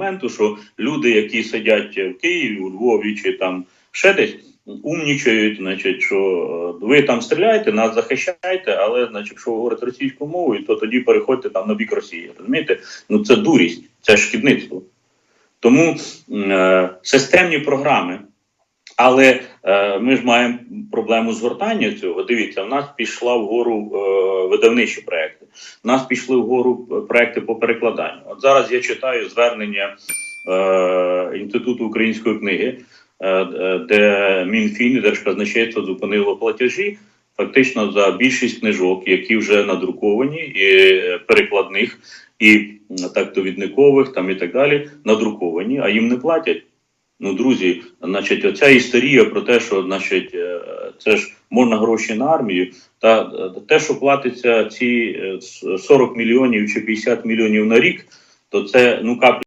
моменту, що люди, які сидять в Києві, у Львові чи там ще десь, умнічають, значить, що е, ви там стріляєте, нас захищаєте, але значить, якщо ви говорите російською мовою, то тоді переходьте там на бік Росії. Розумієте? Ну це дурість, це шкідництво. Тому е, системні програми. Але е, ми ж маємо проблему згортання цього. Дивіться, в нас пішла вгору е, видавничі проекти. В нас пішли вгору проекти по перекладанню. От зараз я читаю звернення е, Інституту української книги, е, де Мінфін і Держказначейство зупинило платежі фактично за більшість книжок, які вже надруковані, і перекладних, і так довідникових, там і так далі, надруковані, а їм не платять. Ну, друзі, значить, оця історія про те, що значить, е, це ж можна гроші на армію, та е, те, що платиться ці е, 40 мільйонів чи 50 мільйонів на рік, то це ну капля